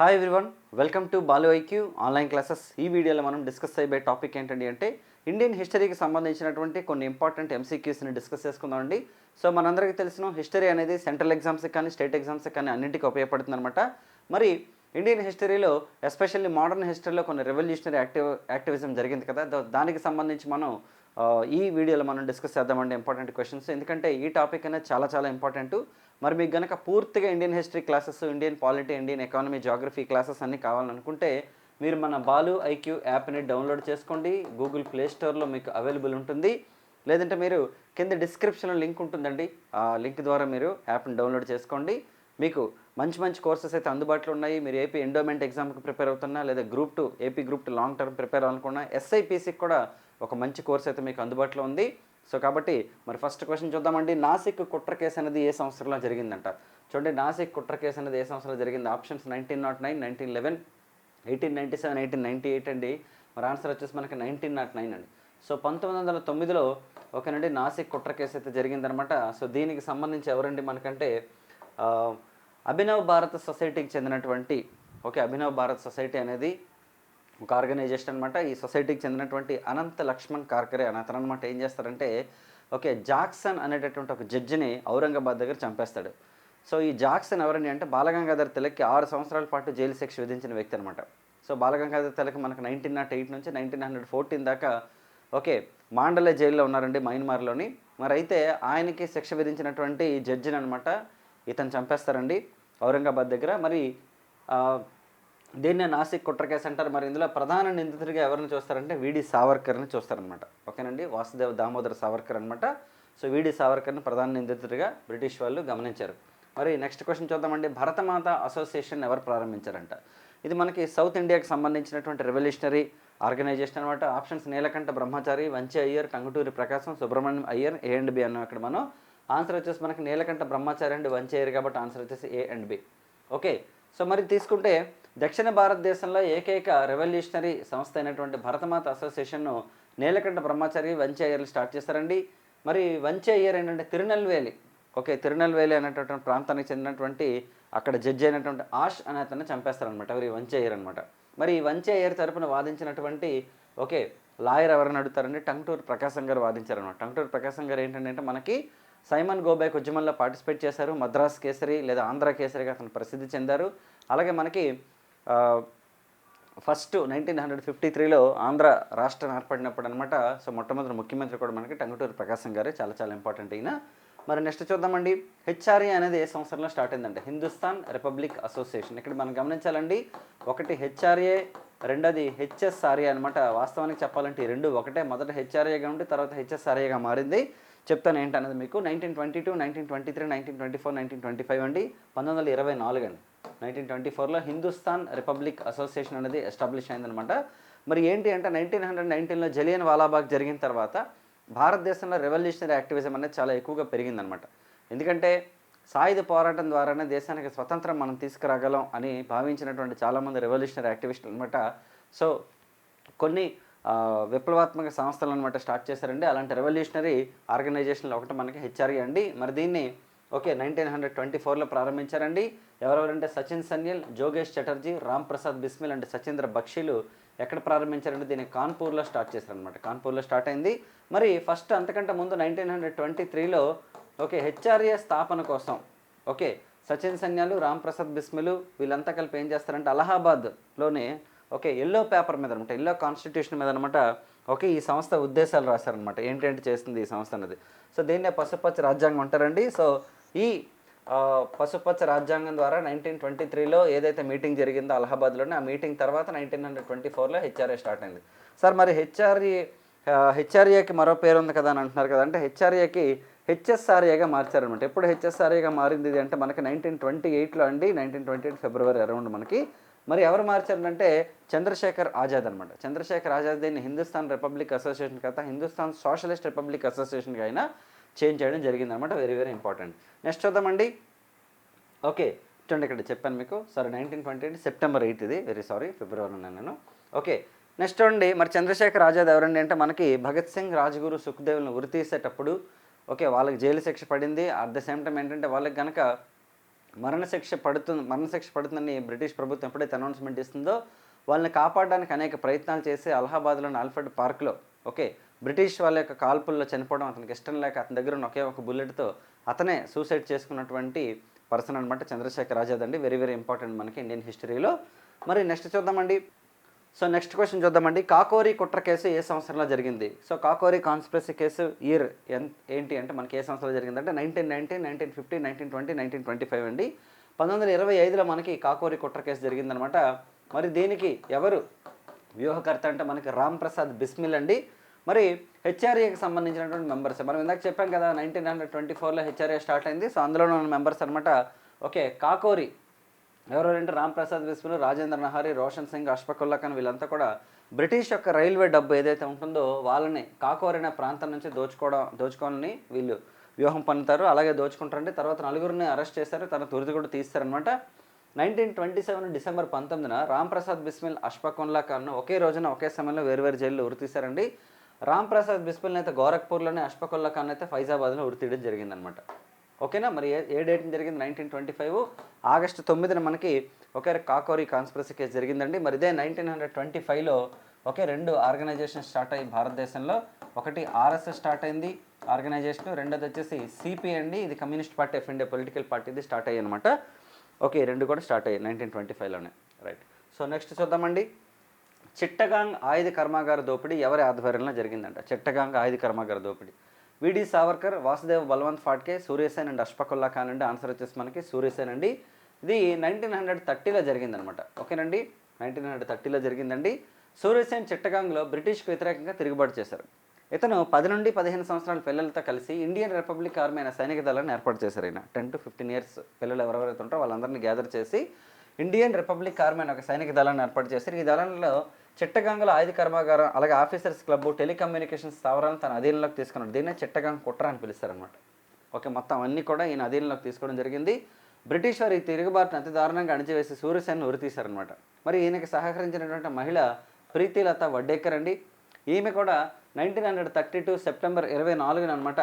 Hi everyone welcome to Balu I Q online classes ఈ వీడియోలో మనం డిస్కస్ అయ్యే టాపిక్ ఏంటండి అంటే ఇండియన్ హిస్టరీకి సంబంధించినటువంటి కొన్ని ఇంపార్టెంట్ ఎంసీక్యూస్ని డిస్కస్ చేసుకుందామండి సో మనందరికీ తెలిసిన హిస్టరీ అనేది సెంట్రల్ ఎగ్జామ్స్కి కానీ స్టేట్ ఎగ్జామ్స్కి కానీ అన్నింటికి ఉపయోగపడుతుంది అనమాట మరి ఇండియన్ హిస్టరీలో ఎస్పెషల్లీ మోడర్న్ హిస్టరీలో కొన్ని రెవల్యూషనరీ యాక్టివ్ యాక్టివిజం జరిగింది కదా. దానికి సంబంధించి మనం ఈ వీడియోలో మనం డిస్కస్ చేద్దామండి ఇంపార్టెంట్ క్వశ్చన్స్ ఎందుకంటే ఈ టాపిక్ అనేది చాలా చాలా ఇంపార్టెంట్ మరి మీకు గనక పూర్తిగా Indian history classes Indian polity Indian economy geography classes అన్నీ కావాలనుకుంటే మీరు మన బాలు ఐక్యూ యాప్ని డౌన్లోడ్ చేసుకోండి. గూగుల్ ప్లే స్టోర్లో మీకు అవైలబుల్ ఉంటుంది. లేదంటే మీరు కింద డిస్క్రిప్షన్లో లింక్ ఉంటుందండి. ఆ లింక్ ద్వారా మీరు యాప్ని డౌన్లోడ్ చేసుకోండి. మీకు మంచి మంచి కోర్సెస్ అయితే అందుబాటులో ఉన్నాయి. మీరు ఏపీ ఎండోమెంట్ ఎగ్జామ్కి ప్రిపేర్ అవుతున్నా లేదా group two A P group two long term prepare అనుకున్నా ఎస్ఐపిసికి కూడా ఒక మంచి కోర్స్ అయితే మీకు అందుబాటులో ఉంది. సో కాబట్టి మరి ఫస్ట్ క్వశ్చన్ చూద్దామండి. నాసిక్ కుట్ర కేసు అనేది ఏ సంవత్సరంలో జరిగిందంట? చూడండి నాసిక్ కుట్ర కేసు అనేది ఏ సంవత్సరంలో జరిగింది? Options nineteen nought nine nineteen eleven eighteen ninety seven eighteen ninety eight అండి. మరి ఆన్సర్ వచ్చేసి మనకి నైన్టీన్ నాట్ నైన్ అండి. సో పంతొమ్మిది వందల తొమ్మిదిలో ఓకేనండి నాసిక్ కుట్ర కేసు అయితే జరిగిందనమాట. సో దీనికి సంబంధించి ఎవరండి మనకంటే అభినవ్ భారత్ సొసైటీకి చెందినటువంటి ఓకే అభినవ్ భారత్ సొసైటీ అనేది ఒక ఆర్గనైజేషన్ అనమాట ఈ సొసైటీకి చెందినటువంటి అనంత లక్ష్మణ్ కార్కరే అని అతను అనమాట ఏం చేస్తారంటే ఓకే జాక్సన్ అనేటటువంటి ఒక జడ్జిని ఔరంగాబాద్ దగ్గర చంపేస్తాడు. సో ఈ జాక్సన్ ఎవరని అంటే బాలగంగాధర్ తిలక్కి ఆరు సంవత్సరాల పాటు జైలు శిక్ష విధించిన వ్యక్తి అనమాట సో బాలగంగాధర్ తిలక్ మనకు నైన్టీన్ నాట్ ఎయిట్ నుంచి నైన్టీన్ హండ్రెడ్ ఫోర్టీన్ దాకా ఓకే మాండలే జైల్లో ఉన్నారండి మయన్మార్లోని. మరి అయితే ఆయనకి శిక్ష విధించినటువంటి జడ్జిని అనమాట ఇతను చంపేస్తారండి ఔరంగాబాద్ దగ్గర. మరి దీన్నే నాసిక్ కుట్రకేస్ అంటారు మరి ఇందులో ప్రధాన నిందితుడిగా ఎవరిని చూస్తారంటే వీడి సావర్కర్ని చూస్తారనమాట ఓకేనండి? వాసుదేవ్ దామోదర్ సావర్కర్ అనమాట సో వీడి సావర్కర్ని ప్రధాన నిందితుడిగా బ్రిటిష్ వాళ్ళు గమనించారు. మరి నెక్స్ట్ క్వశ్చన్ చూద్దామండి. భరతమాత అసోసియేషన్ ఎవరు ప్రారంభించారంట? ఇది మనకి సౌత్ ఇండియాకి సంబంధించినటువంటి రెవల్యూషనరీ ఆర్గనైజేషన్ అనమాట options Nilakanta Brahmachari Vanchi Iyer Tanguturi Prakasam Subramaniam Iyer A and B అన్నాం ఇక్కడ మనం. ఆన్సర్ వచ్చేసి మనకి నీలకంఠ బ్రహ్మచారి అండ్ వంచి అయ్యర్ కాబట్టి ఆన్సర్ వచ్చేసి A and B. Okay? So మరి తీసుకుంటే దక్షిణ భారతదేశంలో ఏకైక రెవల్యూషనరీ సంస్థ అయినటువంటి భరతమాత అసోసియేషన్ను నీలకంఠ బ్రహ్మచారి వంచే ఇయర్లు స్టార్ట్ చేశారండి. మరి వంచే అయ్యర్ ఏంటంటే తిరునెల్వేలి. ఓకే తిరునల్వేలి అనేటటువంటి ప్రాంతానికి చెందినటువంటి అక్కడ జడ్జి అయినటువంటి ఆష్ అనే అతన్ని చంపేస్తారనమాట ఎవరి? వంచే ఇయర్ అనమాట మరి ఈ వంచే ఇయర్ తరపున వాదించినటువంటి ఓకే లాయర్ ఎవరిని అడుగుతారంటే టంగుటూరు ప్రకాశం గారు వాదించారనమాట టంగుటూరు ప్రకాశం గారు ఏంటంటే మనకి సైమన్ గోబైక్ ఉద్యమంలో పార్టిసిపేట్ చేశారు. మద్రాస్ కేసరి లేదా ఆంధ్ర కేసరిగా అతను ప్రసిద్ధి చెందారు. అలాగే మనకి ఫస్ట్ నైన్టీన్ హండ్రెడ్ ఫిఫ్టీ త్రీలో ఆంధ్ర రాష్ట్రం ఏర్పడినప్పుడు అనమాట సో మొట్టమొదటి ముఖ్యమంత్రి కూడా మనకి టంగుటూరు ప్రకాశం గారే చాలా చాలా ఇంపార్టెంట్ అయినా మరి నెక్స్ట్ చూద్దామండి. హెచ్ఆర్ఏ అనేది ఏ సంవత్సరంలో స్టార్ట్ అయిందంటే హిందుస్థాన్ రిపబ్లిక్ అసోసియేషన్. ఇక్కడ మనం గమనించాలండి ఒకటి హెచ్ఆర్ఏ రెండోది హెచ్ఎస్ఆర్ఏ అనమాట వాస్తవానికి చెప్పాలంటే ఈ రెండు ఒకటే. మొదట హెచ్ఆర్ఏగా ఉండి తర్వాత హెచ్ఎస్ఆర్ఏగా మారింది. చెప్తాను ఏంటనేది మీకు. Nineteen twenty two nineteen twenty three nineteen twenty four nineteen twenty five అండి. పంతొమ్మిది వందల ఇరవై నాలుగు అండి. నైన్టీన్ ట్వంటీ ఫోర్లో హిందుస్థాన్ రిపబ్లిక్ అసోసియేషన్ అనేది ఎస్టాబ్లిష్ అయిందనమాట మరి ఏంటి అంటే నైన్టీన్ హండ్రెడ్ నైన్టీన్లో జలియన్ వాలాబాగ్ జరిగిన తర్వాత భారతదేశంలో రెవల్యూషనరీ యాక్టివిజం అనేది చాలా ఎక్కువగా పెరిగిందనమాట. ఎందుకంటే సాయుధ పోరాటం ద్వారానే దేశానికి స్వతంత్రం మనం తీసుకురాగలం అని భావించినటువంటి చాలామంది రెవల్యూషనరీ యాక్టివిస్టులు అనమాట సో కొన్ని విప్లవాత్మక సంస్థలు అనమాట స్టార్ట్ చేశారండి. అలాంటి రెవల్యూషనరీ ఆర్గనైజేషన్లో ఒకటి మనకి హెచ్ఆర్ఈ అండి. మరి దీన్ని ఓకే నైన్టీన్ హండ్రెడ్ ట్వంటీ ఫోర్లో ప్రారంభించారండి. ఎవరెవరంటే సచిన్ సన్యల్ జోగేష్ చటర్జీ రామ్ ప్రసాద్ బిస్మిల్ అండ్ సచీంద్ర బక్షీలు ఎక్కడ ప్రారంభించారంటే దీన్ని కాన్పూర్లో స్టార్ట్ చేశారనమాట కాన్పూర్లో స్టార్ట్ అయింది. మరి ఫస్ట్ అంతకంటే ముందు నైన్టీన్ హండ్రెడ్ ట్వంటీ త్రీలో ఓకే హెచ్ఆర్ఏ స్థాపన కోసం ఓకే సచిన్ సన్యాలు రామ్ప్రసాద్ బిస్మిలు వీళ్ళంతా కలిపి ఏం చేస్తారంటే అలహాబాద్లోనే ఓకే ఎల్లో పేపర్ మీద అనమాట ఎల్లో కాన్స్టిట్యూషన్ మీద అనమాట ఓకే ఈ సంస్థ ఉద్దేశాలు రాశారనమాట ఏంటంటే చేస్తుంది ఈ సంస్థ అనేది సో దీన్నే పసుపచ్చ రాజ్యాంగం అంటారండి. సో ఈ పశుపచ్చ రాజ్యాంగం ద్వారా నైన్టీన్ ట్వంటీ త్రీలో ఏదైతే మీటింగ్ జరిగిందో అలహాబాద్లోనే ఆ మీటింగ్ తర్వాత నైన్టీన్ హండ్రెడ్ ట్వంటీ ఫోర్లో హెచ్ఆర్ఏ స్టార్ట్ అయింది. సార్ మరి హెచ్ఆర్ఏ హెచ్ఆర్ఏకి మరో పేరు ఉంది కదా అని అంటున్నారు కదా అంటే హెచ్ఆర్ఏకి హెచ్ఎస్ఆర్ఏగా మార్చారనమాట ఎప్పుడు హెచ్ఎస్ఆర్ఏగా మారింది ఇది అంటే మనకి నైన్టీన్ ట్వంటీ ఎయిట్లో అండి nineteen twenty eight February around మనకి. మరి ఎవరు మార్చారంటే చంద్రశేఖర్ ఆజాద్ అనమాట చంద్రశేఖర్ ఆజాద్ దీన్ని హిందుస్థాన్ రిపబ్లిక్ అసోసియేషన్ కదా హిందుస్థాన్ సోషలిస్ట్ రిపబ్లిక్ అసోసియేషన్గా అయినా చేంజ్ చేయడం జరిగింది అనమాట వెరీ వెరీ ఇంపార్టెంట్ నెక్స్ట్ చూద్దామండి. ఓకే చూడండి ఇక్కడ చెప్పాను మీకు. Sorry nineteen twenty eight September eighth ఇది. వెరీ సారీ ఫిబ్రవరి ఉన్నాను. నేను ఓకే నెక్స్ట్ చూడండి. మరి చంద్రశేఖర్ ఆజాద్ ఎవరండి అంటే మనకి భగత్ సింగ్ రాజ్గురు సుఖ్దేవ్ని ఉరి తీసేటప్పుడు ఓకే వాళ్ళకి జైలు శిక్ష పడింది. అట్ ద సేమ్ టైం ఏంటంటే వాళ్ళకి కనుక మరణశిక్ష పడుతుంది మరణశిక్ష పడుతుందని బ్రిటిష్ ప్రభుత్వం ఎప్పుడైతే అనౌన్స్మెంట్ ఇస్తుందో వాళ్ళని కాపాడడానికి అనేక ప్రయత్నాలు చేసి అలహాబాద్లోని ఆల్ఫర్డ్ పార్క్లో ఓకే బ్రిటిష్ వాళ్ళ యొక్క కాల్పుల్లో చనిపోవడం అతనికి ఇష్టం లేక అతని దగ్గర ఉన్న ఒకే ఒక బుల్లెట్తో అతనే సూసైడ్ చేసుకున్నటువంటి పర్సన్ అనమాట చంద్రశేఖర్ ఆజాద్ అండి. వెరీ వెరీ ఇంపార్టెంట్ మనకి ఇండియన్ హిస్టరీలో. మరి నెక్స్ట్ చూద్దామండి. సో నెక్స్ట్ క్వశ్చన్ చూద్దామండి. కాకోరి కుట్ర కేసు ఏ సంవత్సరంలో జరిగింది? So Kakori conspiracy case year ఏంటి అంటే మనకి ఏ సంవత్సరంలో జరిగిందంటే nineteen nineteen nineteen fifty nineteen twenty nineteen twenty five అండి. పంతొమ్మిది వందల ఇరవై ఐదులో మనకి కాకోరి కుట్ర కేసు జరిగిందనమాట మరి దీనికి ఎవరు వ్యూహకర్త అంటే మనకి రామ్ ప్రసాద్ బిస్మిల్ అండి. మరి హెచ్ఆర్ఏకి సంబంధించినటువంటి మెంబర్స్ మనం ఇందాక చెప్పాం కదా నైన్టీన్ హండ్రెడ్ ట్వంటీ ఫోర్లో హెచ్ఆర్ఏ స్టార్ట్ అయింది. సో అందులో ఉన్న మెంబర్స్ అనమాట ఓకే కాకోరి ఎవరెవరంటే రామ్ ప్రసాద్ బిస్మిల్ రాజేంద్ర నహారి రోషన్ సింగ్ అష్ఫకుల్లా ఖాన్ వీళ్ళంతా కూడా బ్రిటిష్ యొక్క రైల్వే డబ్బు ఏదైతే ఉంటుందో వాళ్ళని కాకోరిన ప్రాంతం నుంచి దోచుకోవడం దోచుకోవాలని వీళ్ళు వ్యూహం పన్నుతారు అలాగే దోచుకుంటారండి. తర్వాత నలుగురిని అరెస్ట్ చేశారు. తన తురిది కూడా తీస్తారనమాట నైన్టీన్ ట్వంటీ సెవెన్ డిసెంబర్ పంతొమ్మిదిన రామ్ ప్రసాద్ బిస్మిల్ అష్ఫకుల్లా ఖాన్ ఒకే రోజున ఒకే సమయంలో వేరు వేరు జైల్లో ఉరితీశారండి రామ్ ప్రసాద్ బిస్మిల్ అయితే గోరఖ్పూర్లోనే అష్ఫకుల్లా ఖాన్ అయితే ఫైజాబాద్లో ఉరితీయడం జరిగిందనమాట ఓకేనా? మరి ఏ ఏ డేట్ జరిగింది? Nineteen twenty five. ఆగస్టు తొమ్మిదిన మనకి ఒకే కాకోరి కాన్స్పిరసీ కేసు జరిగిందండి. మరి ఇదే నైన్టీన్ హండ్రెడ్ ట్వంటీ ఫైవ్లో ఒకే రెండు ఆర్గనైజేషన్ స్టార్ట్ అయ్యి భారతదేశంలో. ఒకటి ఆర్ఎస్ఎస్ స్టార్ట్ అయింది ఆర్గనైజేషన్. రెండోది వచ్చేసి సిపి అండి. ఇది communist party of India political పార్టీది స్టార్ట్ అయ్యాయి అనమాట ఓకే రెండు కూడా స్టార్ట్ అయ్యాయి నైన్టీన్ ట్వంటీ ఫైవ్లోనే. రైట్. సో నెక్స్ట్ చూద్దామండి. చిట్టగాంగ్ ఆయుధ కర్మాగార దోపిడీ ఎవరి ఆధ్వర్యంలో జరిగిందంట? చిట్టగాంగ్ ఆయుధ కర్మాగార దోపిడీ. V D Savarkar Vasudev Balwant Phadke Surya Sen and Ashfaqulla Khan అండి ఆన్సర్ వచ్చేసి మనకి సూర్యసేన్ అండి. ఇది నైన్టీన్ హండ్రెడ్ థర్టీలో జరిగిందనమాట ఓకేనండి? నైన్టీన్ హండ్రెడ్ థర్టీలో జరిగిందండి. సూర్యసేన్ చిట్టగాంగ్లో బ్రిటిష్కి వ్యతిరేకంగా తిరుగుబాటు చేశారు. ఇతను పది నుండి పదిహేను సంవత్సరాల పిల్లలతో కలిసి ఇండియన్ రిపబ్లిక్ ఆర్మీ అయిన సైనిక దళాన్ని ఏర్పాటు చేశారు ఆయన టెన్ టు ఫిఫ్టీన్ ఇయర్స్ పిల్లలు ఎవరెవరైతే ఉంటారో వాళ్ళందరినీ గ్యాదర్ చేసి ఇండియన్ రిపబ్లిక్ ఆర్మీ అనే ఒక సైనిక దళాన్ని ఏర్పాటు చేశారు. ఈ దళంలో చిట్టగాంగుల ఆయుధ కర్మాగారం అలాగే ఆఫీసర్స్ క్లబ్ టెలికమ్యూనికేషన్ స్థావరాలను తన అధీనంలోకి తీసుకున్నాడు. దీన్నే చిట్టగాంగ్ కుట్ర అని పిలుస్తారనమాట ఓకే మొత్తం అన్నీ కూడా ఈయన అధీనంలోకి తీసుకోవడం జరిగింది. బ్రిటిష్ వారు ఈ తిరుగుబాటును అతి దారుణంగా అణిచివేసి సూర్యసేన్ ఉరితీశారనమాట మరి ఈయనకి సహకరించినటువంటి మహిళ ప్రీతిలత వడ్డేకర్ అండి. ఈమె కూడా nineteen hundred thirty two September ఇరవై నాలుగున అనమాట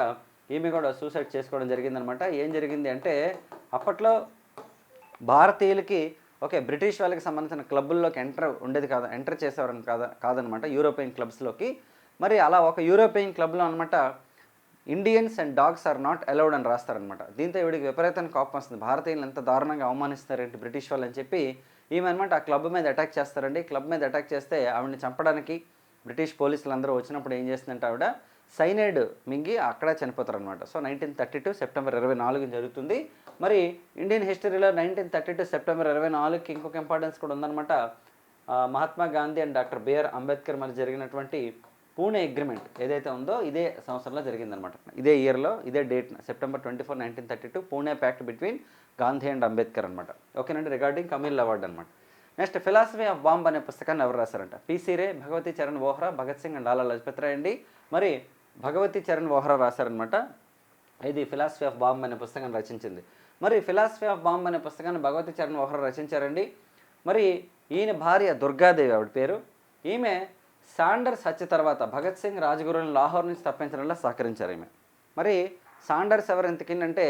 ఈమె కూడా సూసైడ్ చేసుకోవడం జరిగిందనమాట ఏం జరిగింది అంటే అప్పట్లో భారతీయులకి ఓకే బ్రిటిష్ వాళ్ళకి సంబంధించిన క్లబ్బుల్లోకి ఎంటర్ ఉండేది కాదు ఎంటర్ చేసేవారని కాదా కాదనమాట యూరోపియన్ క్లబ్స్లోకి. మరి అలా ఒక యూరోపియన్ క్లబ్లో అనమాట Indians and dogs are not allowed అని రాస్తారనమాట దీంతో వీడికి విపరీతమైన కోపం వస్తుంది. భారతీయులు ఎంత దారుణంగా అవమానిస్తారేంటి బ్రిటిష్ వాళ్ళు అని చెప్పి ఈమె అనమాట ఆ క్లబ్ మీద అటాక్ చేస్తారండి. క్లబ్ మీద అటాక్ చేస్తే ఆవిడని చంపడానికి బ్రిటిష్ పోలీసులు అందరూ వచ్చినప్పుడు ఏం చేస్తుందంటే ఆవిడ సైనైడ్ మింగి అక్కడ చనిపోతారు అనమాట so nineteen thirty two September ఇరవై నాలుగు జరుగుతుంది. మరి ఇండియన్ హిస్టరీలో నైన్టీన్ థర్టీ టూ సెప్టెంబర్ ఇరవై నాలుగుకి ఇంకొక ఇంపార్టెన్స్ కూడా ఉందన్నమాట. Mahatma Gandhi and doctor BR Ambedkar మధ్య జరిగినటువంటి పూణే అగ్రిమెంట్ ఏదైతే ఉందో ఇదే సంవత్సరంలో జరిగిందనమాట ఇదే ఇయర్లో ఇదే date September twenty four nineteen thirty two Pune pact between Gandhi and Ambedkar అనమాట ఓకేనండి రిగార్డింగ్ కమీల్ అవార్డ్ అనమాట నెక్స్ట్ ఫిలాసఫీ ఆఫ్ బాంబ్ అనే పుస్తకాన్ని ఎవరు రాశారంట? పీసీ రే భగవతి చరణ్ వోహ్రా భగత్ సింగ్ అండ్ లాలా లజపత్ రాయ్ అండి మరి భగవతి చరణ్ వోహ్రా రాశారనమాట ఇది ఫిలాసఫీ ఆఫ్ బాంబ్ అనే పుస్తకాన్ని రచించింది. మరి ఫిలాసఫీ ఆఫ్ బాంబ్ అనే పుస్తకాన్ని భగవతి చరణ్ వోహ్రా రచించారండి. మరి ఈయన భార్య దుర్గాదేవి ఆవిడ పేరు. ఈమె సాండర్స్ హత్య తర్వాత భగత్ సింగ్ రాజ్గురుని లాహోర్ నుంచి తప్పించడంలో సహకరించారు ఈమె. మరి సాండర్స్ ఎవరు ఎంతకిందంటే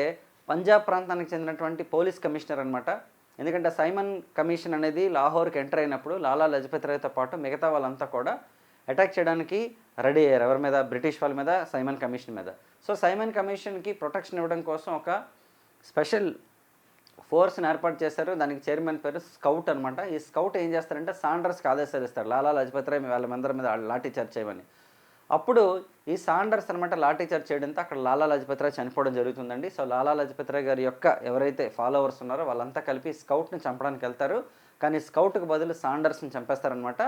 పంజాబ్ ప్రాంతానికి చెందినటువంటి పోలీస్ కమిషనర్ అనమాట ఎందుకంటే సైమన్ కమిషన్ అనేది లాహోర్కి ఎంటర్ అయినప్పుడు లాలా లజపతి రాయ్తో పాటు మిగతా వాళ్ళంతా కూడా అటాక్ చేయడానికి రెడీ అయ్యారు. ఎవరి మీద? బ్రిటిష్ వాళ్ళ మీద సైమన్ కమిషన్ మీద. సో సైమన్ కమిషన్కి ప్రొటెక్షన్ ఇవ్వడం కోసం ఒక స్పెషల్ ఫోర్స్ని ఏర్పాటు చేశారు. దానికి చైర్మన్ పేరు స్కౌట్ అనమాట ఈ స్కౌట్ ఏం చేస్తారంటే సాండర్స్కి ఆదేశాలు ఇస్తారు. లాలా లజపతి రాయ్ వాళ్ళ అందరి మీద లాఠీ చార్జ్ చేయమని. అప్పుడు ఈ సాండర్స్ అనమాట లాఠీ చార్జ్ చేయడంతో అక్కడ లాలా లజపతి రాయ్ చనిపోవడం జరుగుతుందండి. సో లాలా లజపతి రాయ్ గారి యొక్క ఎవరైతే ఫాలోవర్స్ ఉన్నారో వాళ్ళంతా కలిపి స్కౌట్ని చంపడానికి వెళ్తారు. కానీ స్కౌట్కి బదులు సాండర్స్ని చంపేస్తారనమాట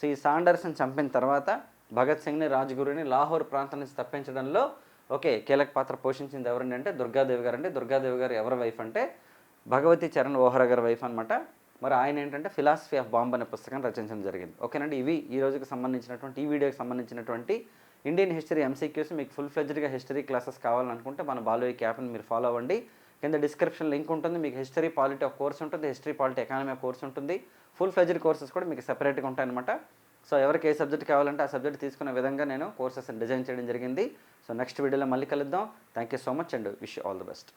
సో ఈ సాండర్స్ని చంపిన తర్వాత భగత్ సింగ్ని రాజ్గురుని లాహోర్ ప్రాంతం నుంచి తప్పించడంలో ఓకే కీలక పాత్ర పోషించింది ఎవరండి అంటే దుర్గాదేవి గారు అండి. దుర్గాదేవి గారు ఎవరి వైఫ్ అంటే భగవతి చరణ్ ఓహ్రా గారి వైఫ్ అనమాట మరి ఆయన ఏంటంటే ఫిలాసఫీ ఆఫ్ బాంబ్ అనే పుస్తకం రచించడం జరిగింది. ఓకేనండి ఇవి ఈ రోజుకి సంబంధించినటువంటి ఈ వీడియోకి సంబంధించినటువంటి ఇండియన్ హిస్టరీ ఎంసీక్యూస్ మీకు ఫుల్ ఫ్లెజ్డ్గా హిస్టరీ క్లాసెస్ కావాలనుకుంటే మన బాలోయ్ క్యాప్ని మీరు ఫాలో అవ్వండి. కింద డిస్క్రిప్షన్ లింక్ ఉంటుంది మీకు హిస్టరీ పాలిటీ ఆఫ్ కోర్స్ ఉంటుంది హిస్టరీ పాలిటీ ఎకానమీ కోర్స్ ఉంటుంది. ఫుల్ ఫ్లెజ్డ్ కోర్సెస్ కూడా మీకు సెపరేట్గా ఉంటాయన్నమాట. సో ఎవరికి ఏ సబ్జెక్ట్ కావాలంటే ఆ సబ్జెక్ట్ తీసుకునే విధంగా నేను కోర్సెస్ డిజైన్ చేయడం జరిగింది. సో నెక్స్ట్ వీడియోలో మళ్ళీ కలుద్దాం. Thank you so much and wish all the best